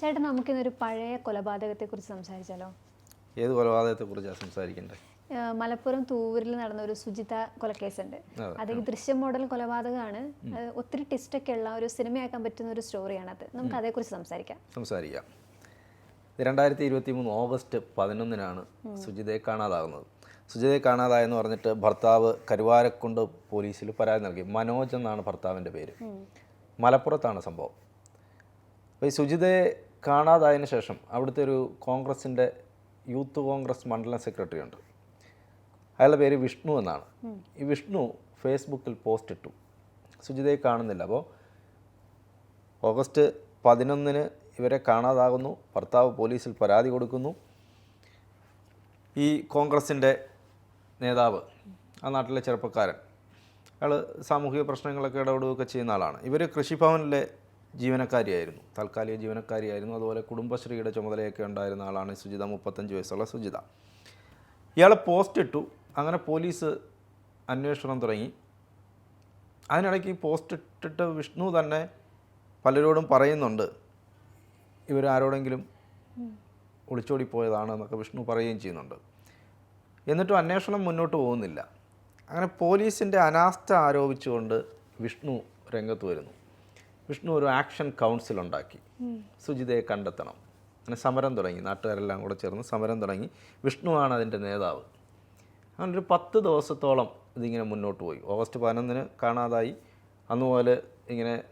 ചേട്ടൻ നമുക്കിന്നൊരു പഴയ കൊലപാതകത്തെക്കുറിച്ച് സംസാരിച്ചാലോ? ഏത് കൊലപാതകത്തെക്കുറിച്ചാണ് സംസാരിക്കേണ്ടത് മലപ്പുറം തൂവൂരിൽ നടന്ന ഒരു സുജിത കൊലക്കേസുണ്ട്. അതെ. ഈ ദൃശ്യം മോഡൽ കൊലപാതകമാണ്. ഒത്തിരി ട്വിസ്റ്റൊക്കെ ഉള്ള ഒരു സിനിമയാക്കാൻ പറ്റുന്ന ഒരു സ്റ്റോറിയാണ് അത് നമുക്ക് അതേക്കുറിച്ച് സംസാരിക്കാം. സംസാരിക്കാം. രണ്ടായിരത്തി ഇരുപത്തി മൂന്ന് ഓഗസ്റ്റ് പതിനൊന്നിനാണ് സുജിതയെ കാണാതാകുന്നത്. സുജിതയെ കാണാതായെന്ന് പറഞ്ഞിട്ട് ഭർത്താവ് കരുവാരക്കുണ്ട് പോലീസിൽ പരാതി നൽകി. മനോജ് എന്നാണ് ഭർത്താവിന്റെ പേര്. മലപ്പുറത്താണ് സംഭവം. അപ്പോൾ ഈ സുജിതയെ കാണാതായതിനു ശേഷം അവിടുത്തെ ഒരു കോൺഗ്രസിന്റെ യൂത്ത് കോൺഗ്രസ് മണ്ഡലം സെക്രട്ടറി ഉണ്ട്. അയാളുടെ പേര് വിഷ്ണു എന്നാണ്. ഈ വിഷ്ണു ഫേസ്ബുക്കിൽ പോസ്റ്റ് ഇട്ടു. സുജിതയെ കാണുന്നില്ല. അപ്പോൾ ഓഗസ്റ്റ് പതിനൊന്നിന് ഇവരെ കാണാതാകുന്നു. ഭർത്താവ് പോലീസിൽ പരാതി കൊടുക്കുന്നു. ഈ കോൺഗ്രസിന്റെ നേതാവ് ആ നാട്ടിലെ ചെറുപ്പക്കാരൻ അയാൾ സാമൂഹിക പ്രശ്നങ്ങളൊക്കെ ഇടപെടുകയൊക്കെ ചെയ്യുന്ന ആളാണ്. ഇവർ കൃഷിഭവനിലെ ജീവനക്കാരിയായിരുന്നു. താൽക്കാലിക ജീവനക്കാരിയായിരുന്നു. അതുപോലെ കുടുംബശ്രീയുടെ ചുമതലയൊക്കെ ഉണ്ടായിരുന്ന ആളാണ് സുജിത മുപ്പത്തഞ്ച് വയസ്സുള്ള സുജിത. ഇയാളെ പോസ്റ്റ് ഇട്ടു. അങ്ങനെ പോലീസ് അന്വേഷണം തുടങ്ങി. അതിനിടയ്ക്ക് ഈ പോസ്റ്റ് ഇട്ടിട്ട് വിഷ്ണു തന്നെ പലരോടും പറയുന്നുണ്ട്. ഇവരാരോടെങ്കിലും ഒളിച്ചോടി പോയതാണ് എന്നൊക്കെ വിഷ്ണു പറയുകയും ചെയ്യുന്നുണ്ട്. എന്നിട്ടും അന്വേഷണം മുന്നോട്ട് പോകുന്നില്ല. അങ്ങനെ പോലീസിന്റെ അനാസ്ഥ ആരോപിച്ചുകൊണ്ട് വിഷ്ണു രംഗത്ത് വരുന്നു. വിഷ്ണു ഒരു ആക്ഷൻ കൗൺസിൽ ഉണ്ടാക്കി. സുജിതയെ കണ്ടെത്തണം. അങ്ങനെ സമരം തുടങ്ങി. നാട്ടുകാരെല്ലാം കൂടെ ചേർന്ന് സമരം തുടങ്ങി. വിഷ്ണുവാണ് അതിന്റെ നേതാവ്. അങ്ങനെ ഒരു പത്ത് ദിവസത്തോളം ഇതിങ്ങനെ മുന്നോട്ട് പോയി. ഓഗസ്റ്റ് പതിനൊന്നിന് കാണാതായി. അതുപോലെ ഇങ്ങനെ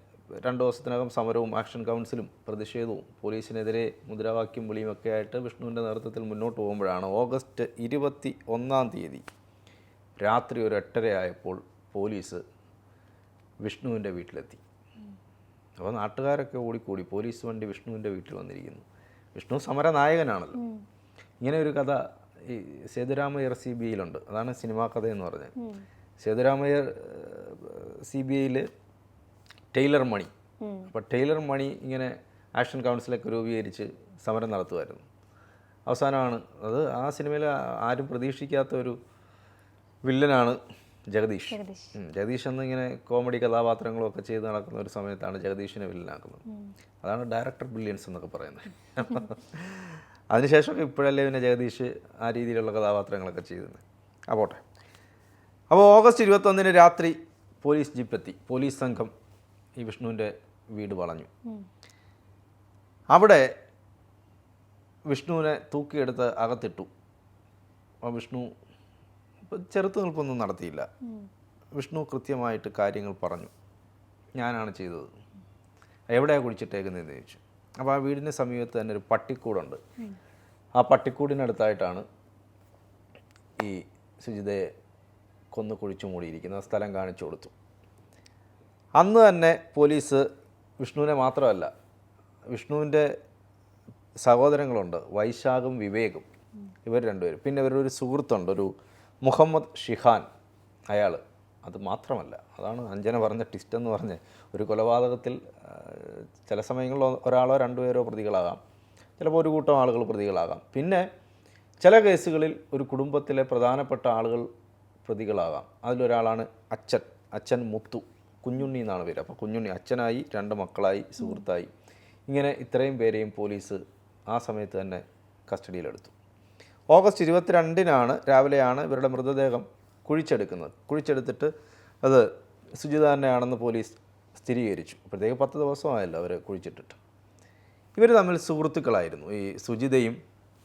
രണ്ട് ദിവസത്തിനകം സമരവും ആക്ഷൻ കൗൺസിലും പ്രതിഷേധവും പോലീസിനെതിരെ മുദ്രാവാക്യം വിളിയുമൊക്കെ ആയിട്ട് വിഷ്ണുവിന്റെ നേതൃത്വത്തിൽ മുന്നോട്ട് പോകുമ്പോഴാണ് ഓഗസ്റ്റ് ഇരുപത്തി ഒന്നാം തീയതി രാത്രി ഒരു എട്ടരയായപ്പോൾ പോലീസ് വിഷ്ണുവിന്റെ വീട്ടിലെത്തി. അപ്പോൾ നാട്ടുകാരൊക്കെ ഓടിക്കൂടി. പോലീസ് വണ്ടി വിഷ്ണുവിന്റെ വീട്ടിൽ വന്നിരിക്കുന്നു. വിഷ്ണു സമരനായകനാണല്ലോ. ഇങ്ങനെ ഒരു കഥ ഈ സേതുരാമയ്യർ സി ബി ഐയിലുണ്ട്. അതാണ് സിനിമാ കഥ എന്ന് പറഞ്ഞത്. സേതുരാമയ്യർ സി ബി ഐയിൽ ടൈലർ മണി. അപ്പോൾ ടൈലർ മണി ഇങ്ങനെ ആക്ഷൻ കൗൺസിലൊക്കെ രൂപീകരിച്ച് സമരം നടത്തുമായിരുന്നു. അവസാനമാണ്. അത് ആ സിനിമയിൽ ആരും പ്രതീക്ഷിക്കാത്ത ഒരു വില്ലനാണ് ജഗദീഷ്. ജഗദീഷ്. എന്ന് ഇങ്ങനെ കോമഡി കഥാപാത്രങ്ങളും ഒക്കെ ചെയ്ത് നടക്കുന്ന ഒരു സമയത്താണ് ജഗദീഷിനെ വില്ലനാക്കുന്നത്. അതാണ് ഡയറക്ടർ ബ്രില്യൻസ് എന്നൊക്കെ പറയുന്നത്. അതിനുശേഷം ഇപ്പോഴല്ലേ പിന്നെ ജഗദീഷ് ആ രീതിയിലുള്ള കഥാപാത്രങ്ങളൊക്കെ ചെയ്തത് ആ പോട്ടെ. അപ്പോൾ ഓഗസ്റ്റ് ഇരുപത്തൊന്നിന് രാത്രി പോലീസ് ജീപ്പെത്തി. പോലീസ് സംഘം ഈ വിഷ്ണുവിന്റെ വീട് വളഞ്ഞു. അവിടെ വിഷ്ണുവിനെ തൂക്കിയെടുത്ത് അകത്തിട്ടു. അപ്പോൾ വിഷ്ണു ചെറുത്ത് നിൽപ്പൊന്നും നടത്തിയില്ല. വിഷ്ണു കൃത്യമായിട്ട് കാര്യങ്ങൾ പറഞ്ഞു. ഞാനാണ് ചെയ്തത്. എവിടെയാണ് കുഴിച്ചിട്ടേക്കുന്നതെന്ന് ചോദിച്ചു. അപ്പോൾ ആ വീടിന് സമീപത്ത് തന്നെ ഒരു പട്ടിക്കൂടുണ്ട്. ആ പട്ടിക്കൂടിനടുത്തായിട്ടാണ് ഈ സുജിതയെ കൊന്ന് കുഴിച്ചു മൂടിയിരിക്കുന്ന സ്ഥലം കാണിച്ചു കൊടുത്തു. അന്ന് തന്നെ പോലീസ് വിഷ്ണുവിനെ മാത്രമല്ല വിഷ്ണുവിന്റെ സഹോദരങ്ങളുണ്ട് വൈശാഖും വിവേകും. ഇവർ രണ്ടുപേരും. പിന്നെ ഇവരുടെ ഒരു സുഹൃത്തുണ്ട് ഒരു മുഹമ്മദ് ഷിഹാൻ അയാൾ അത് മാത്രമല്ല അതാണ് അഞ്ജന പറഞ്ഞ ട്വിസ്റ്റ് എന്ന് പറഞ്ഞ് ഒരു കൊലപാതകത്തിൽ ചില സമയങ്ങളിൽ ഒരാളോ രണ്ടുപേരോ പ്രതികളാകാം. ചിലപ്പോൾ ഒരു കൂട്ടം ആളുകൾ പ്രതികളാകാം. പിന്നെ ചില കേസുകളിൽ ഒരു കുടുംബത്തിലെ പ്രധാനപ്പെട്ട ആളുകൾ പ്രതികളാകാം. അതിലൊരാളാണ് അച്ഛൻ അച്ഛൻ മുത്തു. കുഞ്ഞുണ്ണി എന്നാണ് പേര്. അപ്പോൾ കുഞ്ഞുണ്ണി അച്ഛനായി രണ്ട് മക്കളായി സുഹൃത്തായി. ഇങ്ങനെ ഇത്രയും പേരെയും പോലീസ് ആ സമയത്ത് തന്നെ കസ്റ്റഡിയിലെടുത്തു. ഓഗസ്റ്റ് ഇരുപത്തിരണ്ടിനാണ് രാവിലെയാണ് ഇവരുടെ മൃതദേഹം കുഴിച്ചെടുക്കുന്നത്. കുഴിച്ചെടുത്തിട്ട് അത് സുജിത തന്നെയാണെന്ന് പോലീസ് സ്ഥിരീകരിച്ചു. അപ്പോഴത്തേക്ക് പത്ത് ദിവസമായല്ലോ അവരെ കുഴിച്ചിട്ടിട്ട്. ഇവർ തമ്മിൽ സുഹൃത്തുക്കളായിരുന്നു. ഈ സുജിതയും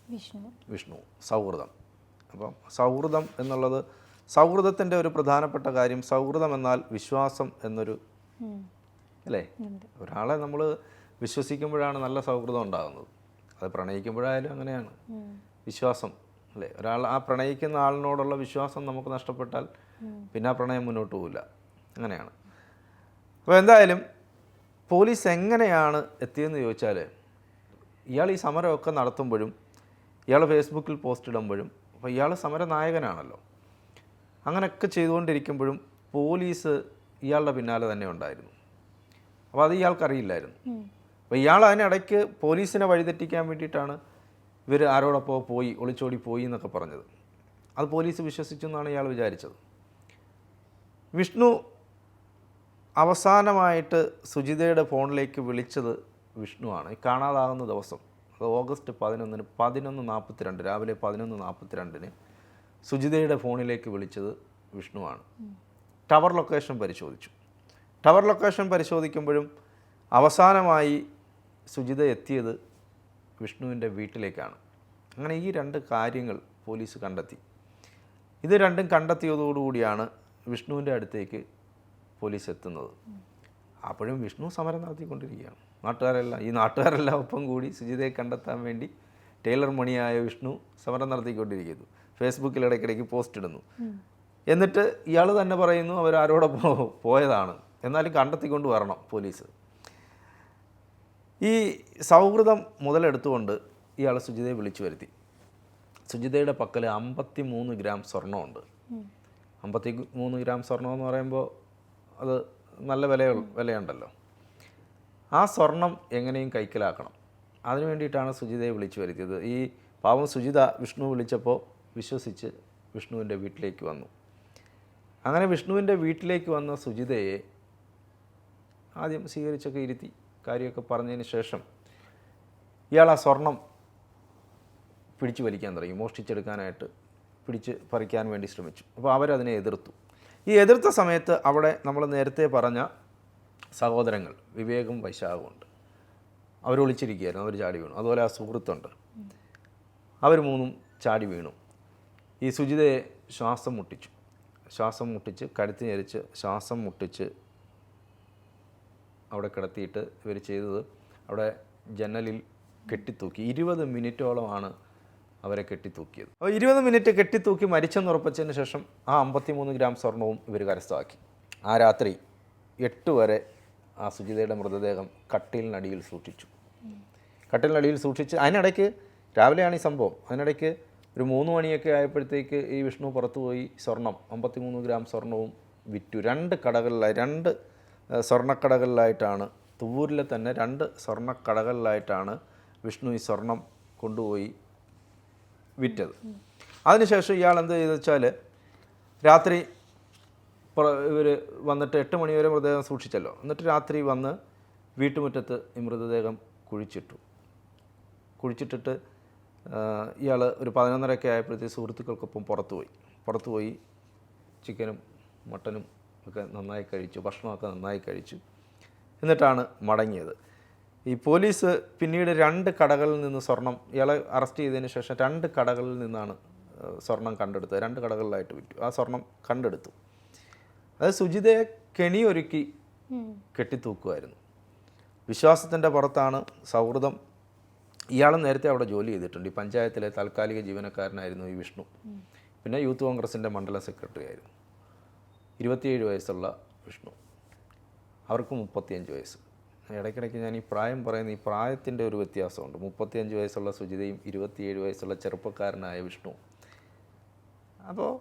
വിഷ്ണു. വിഷ്ണു സൗഹൃദം. അപ്പം സൗഹൃദം എന്നുള്ളത് സൗഹൃദത്തിന്റെ ഒരു പ്രധാനപ്പെട്ട കാര്യം. സൗഹൃദം എന്നാൽ വിശ്വാസം എന്നൊരു അല്ലേ? ഒരാളെ നമ്മൾ വിശ്വസിക്കുമ്പോഴാണ് നല്ല സൗഹൃദം ഉണ്ടാകുന്നത്. അത് പ്രണയിക്കുമ്പോഴായാലും അങ്ങനെയാണ്. വിശ്വാസം അല്ലേ? ഒരാൾ ആ പ്രണയിക്കുന്ന ആളിനോടുള്ള വിശ്വാസം നമുക്ക് നഷ്ടപ്പെട്ടാൽ പിന്നെ ആ പ്രണയം മുന്നോട്ട് പോവില്ല. അങ്ങനെയാണ്. അപ്പോൾ എന്തായാലും പോലീസ് എങ്ങനെയാണ് എത്തിയെന്ന് ചോദിച്ചാൽ ഇയാൾ ഈ സമരമൊക്കെ നടത്തുമ്പോഴും ഇയാൾ ഫേസ്ബുക്കിൽ പോസ്റ്റ് ഇടുമ്പോഴും അപ്പോൾ ഇയാൾ സമരനായകനാണല്ലോ. അങ്ങനെയൊക്കെ ചെയ്തുകൊണ്ടിരിക്കുമ്പോഴും പോലീസ് ഇയാളുടെ പിന്നാലെ തന്നെ ഉണ്ടായിരുന്നു. അപ്പോൾ അത് ഇയാൾക്കറിയില്ലായിരുന്നു. അപ്പോൾ ഇയാൾ അതിനിടയ്ക്ക് പോലീസിനെ വഴിതെറ്റിക്കാൻ വേണ്ടിയിട്ടാണ് ഇവർ ആരോടൊപ്പോ പോയി ഒളിച്ചോടി പോയി എന്നൊക്കെ പറഞ്ഞത്. അത് പോലീസ് വിശ്വസിച്ചു എന്നാണ് ഇയാൾ വിചാരിച്ചത്. വിഷ്ണു അവസാനമായിട്ട് സുജിതയുടെ ഫോണിലേക്ക് വിളിച്ചത് വിഷ്ണുവാണ്. ഈ കാണാതാകുന്ന ദിവസം അത് ഓഗസ്റ്റ് പതിനൊന്നിന് പതിനൊന്ന് നാൽപ്പത്തിരണ്ട് രാവിലെ പതിനൊന്ന് നാൽപ്പത്തിരണ്ടിന് സുജിതയുടെ ഫോണിലേക്ക് വിളിച്ചത് വിഷ്ണുവാണ്. ടവർ ലൊക്കേഷൻ പരിശോധിച്ചു. ടവർ ലൊക്കേഷൻ പരിശോധിക്കുമ്പോഴും അവസാനമായി സുജിത എത്തിയത് വിഷ്ണുവിന്റെ വീട്ടിലേക്കാണ്. അങ്ങനെ ഈ രണ്ട് കാര്യങ്ങൾ പോലീസ് കണ്ടെത്തി. ഇത് രണ്ടും കണ്ടെത്തിയതോടുകൂടിയാണ് വിഷ്ണുവിന്റെ അടുത്തേക്ക് പോലീസ് എത്തുന്നത്. അപ്പോഴും വിഷ്ണു സമരം നടത്തിക്കൊണ്ടിരിക്കുകയാണ്. നാട്ടുകാരെല്ലാം ഈ നാട്ടുകാരെല്ലാം ഒപ്പം കൂടി സുജിതയെ കണ്ടെത്താൻ വേണ്ടി ടൈലർ മണിയായ വിഷ്ണു സമരം നടത്തിക്കൊണ്ടിരിക്കുന്നു. ഫേസ്ബുക്കിൽ ഇടയ്ക്കിടയ്ക്ക് പോസ്റ്റ് ഇടുന്നു. എന്നിട്ട് ഇയാൾ തന്നെ പറയുന്നു അവരാരോടൊപ്പം പോയതാണ്. എന്നാലും കണ്ടെത്തിക്കൊണ്ട് വരണം പോലീസ്. ഈ സൗഹൃദം മുതലെടുത്തുകൊണ്ട് ഇയാൾ സുജിതയെ വിളിച്ചു വരുത്തി. സുജിതയുടെ പക്കൽ അമ്പത്തി മൂന്ന് ഗ്രാം സ്വർണമുണ്ട്. അമ്പത്തി മൂന്ന് ഗ്രാം സ്വർണം എന്ന് പറയുമ്പോൾ അത് നല്ല വില വിലയുണ്ടല്ലോ. ആ സ്വർണം എങ്ങനെയും കൈക്കലാക്കണം. അതിനു വേണ്ടിയിട്ടാണ് സുജിതയെ വിളിച്ചു വരുത്തിയത്. ഈ പാവം സുജിത വിഷ്ണു വിളിച്ചപ്പോൾ വിശ്വസിച്ച് വിഷ്ണുവിന്റെ വീട്ടിലേക്ക് വന്നു. അങ്ങനെ വിഷ്ണുവിന്റെ വീട്ടിലേക്ക് വന്ന സുജിതയെ ആദ്യം സ്വീകരിച്ചൊക്കെ ഇരുത്തി. കാര്യമൊക്കെ പറഞ്ഞതിന് ശേഷം ഇയാൾ ആ സ്വർണം പിടിച്ചു വലിക്കാൻ തുടങ്ങി. മോഷ്ടിച്ചെടുക്കാനായിട്ട് പിടിച്ച് പറിക്കാൻ വേണ്ടി ശ്രമിച്ചു. അപ്പോൾ അവരതിനെ എതിർത്തു. ഈ എതിർത്ത സമയത്ത് അവിടെ നമ്മൾ നേരത്തെ പറഞ്ഞ സഹോദരങ്ങൾ വിവേകം വൈശാഖമുണ്ട് അവർ ഒളിച്ചിരിക്കുകയായിരുന്നു. അവർ ചാടി വീണു. അതുപോലെ ആ സുഹൃത്തുണ്ട്. അവർ മൂന്നും ചാടി വീണു. ഈ സുജിതയെ ശ്വാസം മുട്ടിച്ചു. ശ്വാസം മുട്ടിച്ച് കഴുത്തി ഞെരിച്ച് ശ്വാസം മുട്ടിച്ച് അവിടെ കിടത്തിയിട്ട് ഇവർ ചെയ്തത്. അവിടെ ജനലിൽ കെട്ടിത്തൂക്കി. ഇരുപത് മിനിറ്റോളമാണ് അവരെ കെട്ടിത്തൂക്കിയത്. അപ്പോൾ ഇരുപത് മിനിറ്റ് കെട്ടിത്തൂക്കി മരിച്ചെന്ന് ഉറപ്പിച്ചതിന് ശേഷം ആ അമ്പത്തിമൂന്ന് ഗ്രാം സ്വർണവും ഇവർ കരസ്ഥമാക്കി. ആ രാത്രി എട്ട് വരെ ആ സുജിതയുടെ മൃതദേഹം കട്ടിലിനടിയിൽ സൂക്ഷിച്ചു. കട്ടിലിനടിയിൽ സൂക്ഷിച്ച് അതിനിടയ്ക്ക് രാവിലെയാണ് ഈ സംഭവം. അതിനിടയ്ക്ക് ഒരു മൂന്ന് മണിയൊക്കെ ആയപ്പോഴത്തേക്ക് ഈ വിഷ്ണു പുറത്തുപോയി സ്വർണം അമ്പത്തിമൂന്ന് ഗ്രാം സ്വർണവും വിറ്റു. രണ്ട് കടകളിലായി രണ്ട് സ്വർണക്കടകളിലായിട്ടാണ് തുവൂരിലെ തന്നെ രണ്ട് സ്വർണക്കടകളിലായിട്ടാണ് വിഷ്ണു ഈ സ്വർണം കൊണ്ടുപോയി വിറ്റത്. അതിനുശേഷം ഇയാൾ എന്ത് ചെയ്തു വെച്ചാൽ രാത്രി ഇവർ വന്നിട്ട് എട്ട് മണിവരെ മൃതദേഹം സൂക്ഷിച്ചല്ലോ. എന്നിട്ട് രാത്രി വന്ന് വീട്ടുമുറ്റത്ത് ഈ മൃതദേഹം കുഴിച്ചിട്ടു. കുഴിച്ചിട്ടിട്ട് ഇയാൾ ഒരു പതിനൊന്നരയൊക്കെ ആയപ്പോഴത്തേക്ക് സുഹൃത്തുക്കൾക്കൊപ്പം പുറത്തു പുറത്തുപോയി പുറത്തു പോയി ചിക്കനും മട്ടനും ഒക്കെ നന്നായി കഴിച്ചു ഭക്ഷണമൊക്കെ നന്നായി കഴിച്ചു. എന്നിട്ടാണ് മടങ്ങിയത്. ഈ പോലീസ് പിന്നീട് രണ്ട് കടകളിൽ നിന്ന് സ്വർണം ഇയാളെ അറസ്റ്റ് ചെയ്തതിന് ശേഷം രണ്ട് കടകളിൽ നിന്നാണ് സ്വർണം കണ്ടെടുത്തത്. രണ്ട് കടകളിലായിട്ട് വിറ്റു. ആ സ്വർണം കണ്ടെടുത്തു. അത് സുജിതയെ കെണിയൊരുക്കി കെട്ടിത്തൂക്കുമായിരുന്നു. വിശ്വാസത്തിന്റെ പുറത്താണ് സൗഹൃദം. ഇയാൾ നേരത്തെ അവിടെ ജോലി ചെയ്തിട്ടുണ്ട്. ഈ പഞ്ചായത്തിലെ താൽക്കാലിക ജീവനക്കാരനായിരുന്നു ഈ വിഷ്ണു. പിന്നെ യൂത്ത് കോൺഗ്രസിന്റെ മണ്ഡലം സെക്രട്ടറി ആയിരുന്നു. ഇരുപത്തിയേഴ് വയസ്സുള്ള വിഷ്ണു. അവർക്ക് മുപ്പത്തിയഞ്ച് വയസ്സ്. ഇടയ്ക്കിടയ്ക്ക് ഞാൻ ഈ പ്രായം പറയുന്ന ഈ പ്രായത്തിന്റെ ഒരു വ്യത്യാസമുണ്ട്. മുപ്പത്തിയഞ്ച് വയസ്സുള്ള സുജിതയും ഇരുപത്തിയേഴ് വയസ്സുള്ള ചെറുപ്പക്കാരനായ വിഷ്ണു. അപ്പോൾ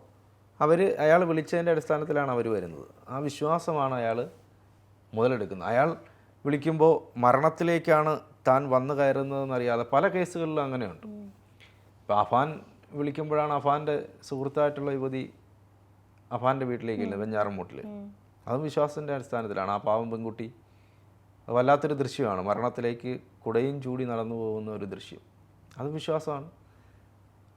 അവർ അയാൾ വിളിച്ചതിന്റെ അടിസ്ഥാനത്തിലാണ് അവർ വരുന്നത്. ആ വിശ്വാസമാണ് അയാൾ മുതലെടുക്കുന്നത്. അയാൾ വിളിക്കുമ്പോൾ മരണത്തിലേക്കാണ് താൻ വന്നു കയറുന്നതെന്നറിയാതെ പല കേസുകളിലും അങ്ങനെയുണ്ട്. ഇപ്പോൾ അഫാൻ വിളിക്കുമ്പോഴാണ് അഫാന്റെ സുഹൃത്തായിട്ടുള്ള യുവതി അഫാന്റെ വീട്ടിലേക്കില്ല വെഞ്ഞാറമ്മൂട്ടിൽ അതും വിശ്വാസത്തിന്റെ അടിസ്ഥാനത്തിലാണ് ആ പാവം പെൺകുട്ടി. അത് വല്ലാത്തൊരു ദൃശ്യമാണ്. മരണത്തിലേക്ക് കുടയും ചൂടി നടന്നു പോകുന്ന ഒരു ദൃശ്യം. അത് വിശ്വാസമാണ്.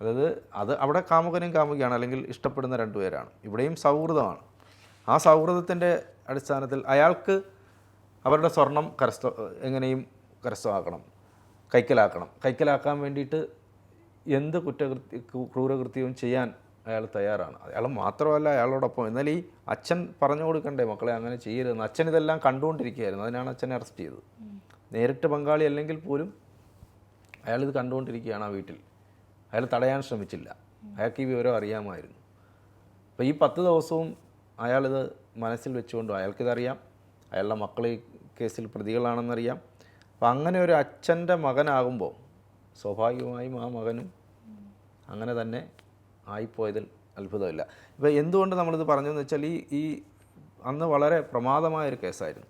അതായത് അത് അവിടെ കാമുകനും കാമുകയാണ് അല്ലെങ്കിൽ ഇഷ്ടപ്പെടുന്ന രണ്ടുപേരാണ് ഇവിടെയും സൗഹൃദമാണ്. ആ സൗഹൃദത്തിന്റെ അടിസ്ഥാനത്തിൽ അയാൾക്ക് അവരുടെ സ്വർണം കരസ്ഥ എങ്ങനെയും കരസ്ഥമാക്കണം കൈക്കലാക്കണം. കൈക്കലാക്കാൻ വേണ്ടിയിട്ട് എന്ത് കുറ്റകൃത്യ ക്രൂരകൃത്യവും ചെയ്യാൻ അയാൾ തയ്യാറാണ്. അയാൾ മാത്രമല്ല അയാളോടൊപ്പം. എന്നാൽ ഈ അച്ഛൻ പറഞ്ഞു കൊടുക്കണ്ടേ മക്കളെ അങ്ങനെ ചെയ്യരുതെന്ന്. അച്ഛൻ ഇതെല്ലാം കണ്ടുകൊണ്ടിരിക്കുകയായിരുന്നു. അതിനാണ് അച്ഛനെ അറസ്റ്റ് ചെയ്തത്. നേരിട്ട് പങ്കാളി അല്ലെങ്കിൽ പോലും അയാളിത് കണ്ടുകൊണ്ടിരിക്കുകയാണ് ആ വീട്ടിൽ. അയാൾ തടയാൻ ശ്രമിച്ചില്ല. അയാൾക്ക് ഈ വിവരം അറിയാമായിരുന്നു. അപ്പോൾ ഈ പത്ത് ദിവസവും അയാളിത് മനസ്സിൽ വെച്ചുകൊണ്ട് അയാൾക്കിതറിയാം അയാളുടെ മക്കൾ ഈ കേസിൽ പ്രതികളാണെന്നറിയാം. അപ്പം അങ്ങനെ ഒരു അച്ഛന്റെ മകനാകുമ്പോൾ സ്വാഭാവികമായും ആ മകനും അങ്ങനെ തന്നെ ആയിപ്പോയതിൽ അത്ഭുതമില്ല. ഇപ്പോൾ എന്തുകൊണ്ട് നമ്മളിത് പറഞ്ഞതെന്ന് വെച്ചാൽ ഈ ഈ അന്ന് വളരെ പ്രമാദമായൊരു കേസായിരുന്നു.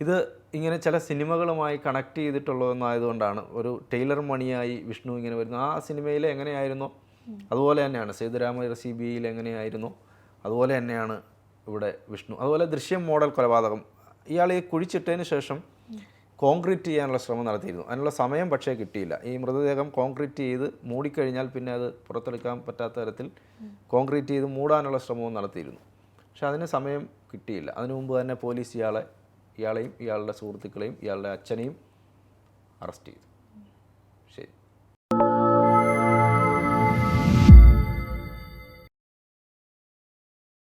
ഇത് ഇങ്ങനെ ചില സിനിമകളുമായി കണക്ട് ചെയ്തിട്ടുള്ളതെന്നായതുകൊണ്ടാണ് ഒരു ടൈലർ മണിയായി വിഷ്ണു ഇങ്ങനെ വരുന്നു. ആ സിനിമയിൽ എങ്ങനെയായിരുന്നോ? അതുപോലെ തന്നെയാണ് സേതുരാമയ്യർ സി ബി ഐയിൽ എങ്ങനെയായിരുന്നു? അതുപോലെ തന്നെയാണ് ഇവിടെ വിഷ്ണു. അതുപോലെ ദൃശ്യം മോഡൽ കൊലപാതകം. ഇയാൾ ഈ കുഴിച്ചിട്ടതിന് ശേഷം കോൺക്രീറ്റ് ചെയ്യാനുള്ള ശ്രമം നടത്തിയിരുന്നു. അതിനുള്ള സമയം പക്ഷേ കിട്ടിയില്ല. ഈ മൃതദേഹം കോൺക്രീറ്റ് ചെയ്ത് മൂടിക്കഴിഞ്ഞാൽ പിന്നെ അത് പുറത്തെടുക്കാൻ പറ്റാത്ത തരത്തിൽ കോൺക്രീറ്റ് ചെയ്ത് മൂടാനുള്ള ശ്രമവും നടത്തിയിരുന്നു. പക്ഷെ അതിന് സമയം കിട്ടിയില്ല. അതിനു മുമ്പ് തന്നെ പോലീസ് ഇയാളെ ഇയാളെയും ഇയാളുടെ സുഹൃത്തുക്കളെയും ഇയാളുടെ അച്ഛനെയും അറസ്റ്റ് ചെയ്തു.